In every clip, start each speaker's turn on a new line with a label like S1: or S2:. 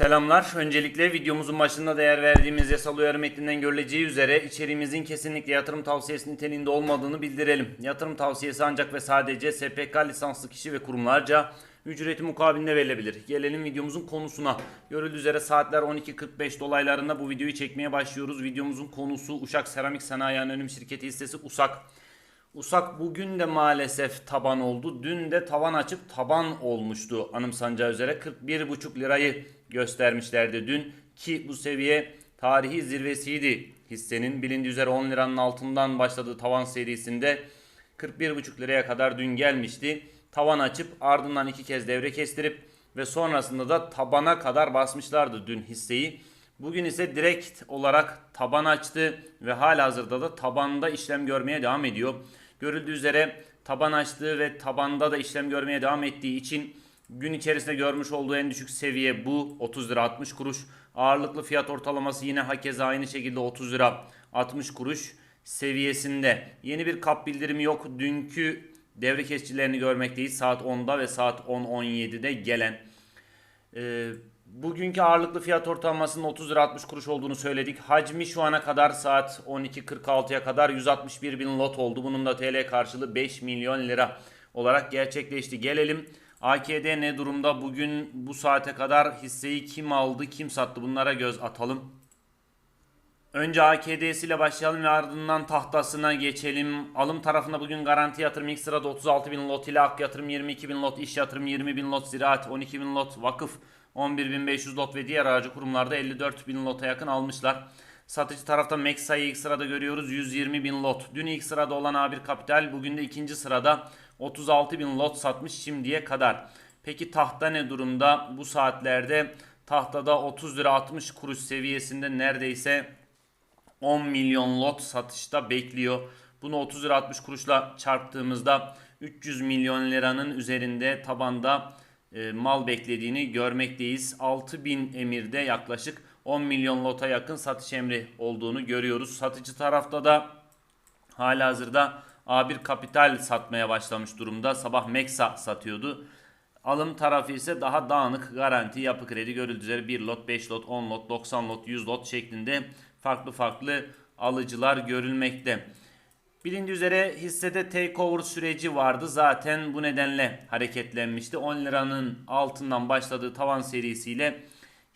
S1: Selamlar. Öncelikle videomuzun başında değer verdiğimiz yasal uyarı metninden görüleceği üzere içeriğimizin kesinlikle yatırım tavsiyesi niteliğinde olmadığını bildirelim. Yatırım tavsiyesi ancak ve sadece SPK lisanslı kişi ve kurumlarca ücreti mukabilinde verilebilir. Gelelim videomuzun konusuna. Görüldüğü üzere saatler 12.45 dolaylarında bu videoyu çekmeye başlıyoruz. Videomuzun konusu Uşak Seramik Sanayi Anonim Şirketi hissesi USAK. Usak bugün de maalesef taban oldu. Dün de tavan açıp taban olmuştu anımsanacağı üzere. 41,5 lirayı göstermişlerdi dün ki bu seviye tarihi zirvesiydi. Hissenin bilindiği üzere 10 liranın altından başladığı tavan serisinde 41,5 liraya kadar dün gelmişti. Tavan açıp ardından iki kez devre kestirip ve sonrasında da tabana kadar basmışlardı dün hisseyi. Bugün ise direkt olarak taban açtı ve halihazırda da tabanda işlem görmeye devam ediyor. Görüldüğü üzere taban açtığı ve tabanda da işlem görmeye devam ettiği için gün içerisinde görmüş olduğu en düşük seviye bu 30 lira 60 kuruş. Ağırlıklı fiyat ortalaması yine hakeza aynı şekilde 30 lira 60 kuruş seviyesinde. Yeni bir kap bildirimi yok. Dünkü devre kesicilerini görmekteyiz. Saat 10'da ve saat 10-17'de gelen. Ee, bugünkü ağırlıklı fiyat ortalamasının 30 lira 60 kuruş olduğunu söyledik. Hacmi şu ana kadar saat 12.46'ya kadar 161 bin lot oldu. Bunun da TL karşılığı 5 milyon lira olarak gerçekleşti. Gelelim AKD ne durumda? Bugün bu saate kadar hisseyi kim aldı, kim sattı? Bunlara göz atalım. Önce AKD'si ile başlayalım ve ardından tahtasına geçelim. Alım tarafında bugün garanti yatırım ilk sırada 36 bin lot ile ak yatırım 22 bin lot, iş yatırım 20 bin lot, ziraat 12 bin lot, vakıf 11.500 lot ve diğer aracı kurumlarda 54 bin lota yakın almışlar. Satıcı tarafta Mexa'yı ilk sırada görüyoruz 120 bin lot. Dün ilk sırada olan A1 Kapital bugün de ikinci sırada 36 bin lot satmış şimdiye kadar. Peki tahta ne durumda? Bu saatlerde tahtada 30 lira 60 kuruş seviyesinde neredeyse 10 milyon lot satışta bekliyor. Bunu 30 lira 60 kuruşla çarptığımızda 300 milyon liranın üzerinde tabanda e, mal beklediğini görmekteyiz. 6000 emirde yaklaşık 10 milyon lota yakın satış emri olduğunu görüyoruz. Satıcı tarafta da halihazırda A1 Kapital satmaya başlamış durumda. Sabah Mexa satıyordu. Alım tarafı ise daha dağınık garanti yapı kredi görüldüğü üzere 1 lot, 5 lot, 10 lot, 90 lot, 100 lot şeklinde farklı farklı alıcılar görülmekte. Bilindiği üzere hissede takeover süreci vardı. Zaten bu nedenle hareketlenmişti. 10 liranın altından başladığı tavan serisiyle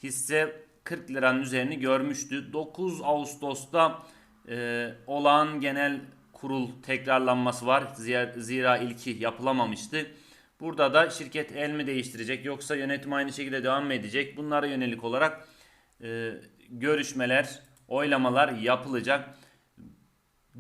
S1: hisse 40 liranın üzerini görmüştü. 9 Ağustos'ta e, olağan genel kurul tekrarlanması var. Zira, ilki yapılamamıştı. Burada da şirket el mi değiştirecek yoksa yönetim aynı şekilde devam mı edecek? Bunlara yönelik olarak e, görüşmeler, oylamalar yapılacak.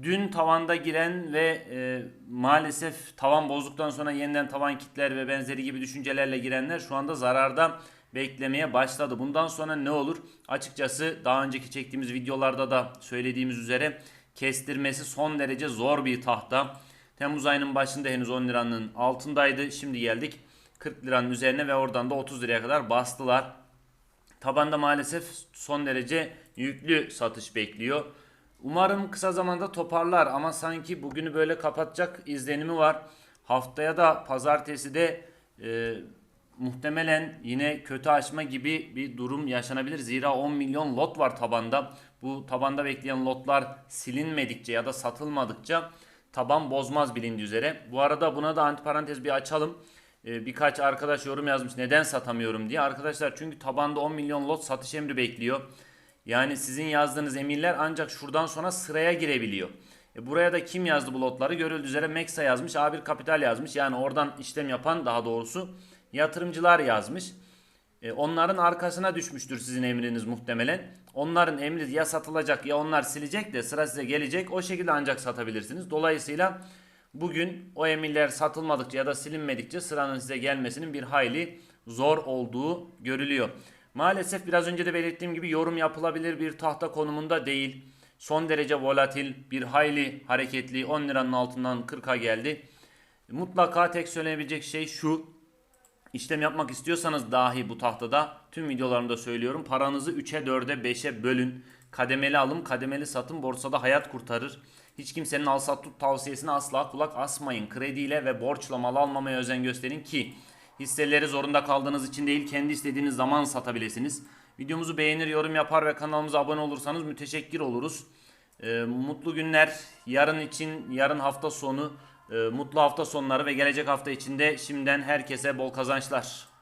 S1: Dün tavanda giren ve e, maalesef tavan bozduktan sonra yeniden tavan kitler ve benzeri gibi düşüncelerle girenler şu anda zararda beklemeye başladı. Bundan sonra ne olur? Açıkçası daha önceki çektiğimiz videolarda da söylediğimiz üzere kestirmesi son derece zor bir tahta. Temmuz ayının başında henüz 10 liranın altındaydı. Şimdi geldik 40 liranın üzerine ve oradan da 30 liraya kadar bastılar. Tabanda maalesef son derece yüklü satış bekliyor. Umarım kısa zamanda toparlar ama sanki bugünü böyle kapatacak izlenimi var. Haftaya da pazartesi de e, muhtemelen yine kötü açma gibi bir durum yaşanabilir. Zira 10 milyon lot var tabanda. Bu tabanda bekleyen lotlar silinmedikçe ya da satılmadıkça taban bozmaz bilindiği üzere. Bu arada buna da antiparantez bir açalım. Ee, birkaç arkadaş yorum yazmış neden satamıyorum diye. Arkadaşlar çünkü tabanda 10 milyon lot satış emri bekliyor. Yani sizin yazdığınız emirler ancak şuradan sonra sıraya girebiliyor. E buraya da kim yazdı bu lotları? Görüldüğü üzere Mexa yazmış, A1 Kapital yazmış. Yani oradan işlem yapan daha doğrusu yatırımcılar yazmış. E onların arkasına düşmüştür sizin emriniz muhtemelen. Onların emri ya satılacak ya onlar silecek de sıra size gelecek. O şekilde ancak satabilirsiniz. Dolayısıyla bugün o emirler satılmadıkça ya da silinmedikçe sıranın size gelmesinin bir hayli zor olduğu görülüyor. Maalesef biraz önce de belirttiğim gibi yorum yapılabilir bir tahta konumunda değil. Son derece volatil, bir hayli hareketli 10 liranın altından 40'a geldi. Mutlaka tek söylenebilecek şey şu. İşlem yapmak istiyorsanız dahi bu tahtada tüm videolarımda söylüyorum. Paranızı 3'e 4'e 5'e bölün. Kademeli alım, kademeli satın borsada hayat kurtarır. Hiç kimsenin al sat tut tavsiyesine asla kulak asmayın. Krediyle ve borçla mal almamaya özen gösterin ki Hisseleri zorunda kaldığınız için değil kendi istediğiniz zaman satabilirsiniz. Videomuzu beğenir, yorum yapar ve kanalımıza abone olursanız müteşekkir oluruz. Ee, mutlu günler. Yarın için, yarın hafta sonu, e, mutlu hafta sonları ve gelecek hafta içinde şimdiden herkese bol kazançlar.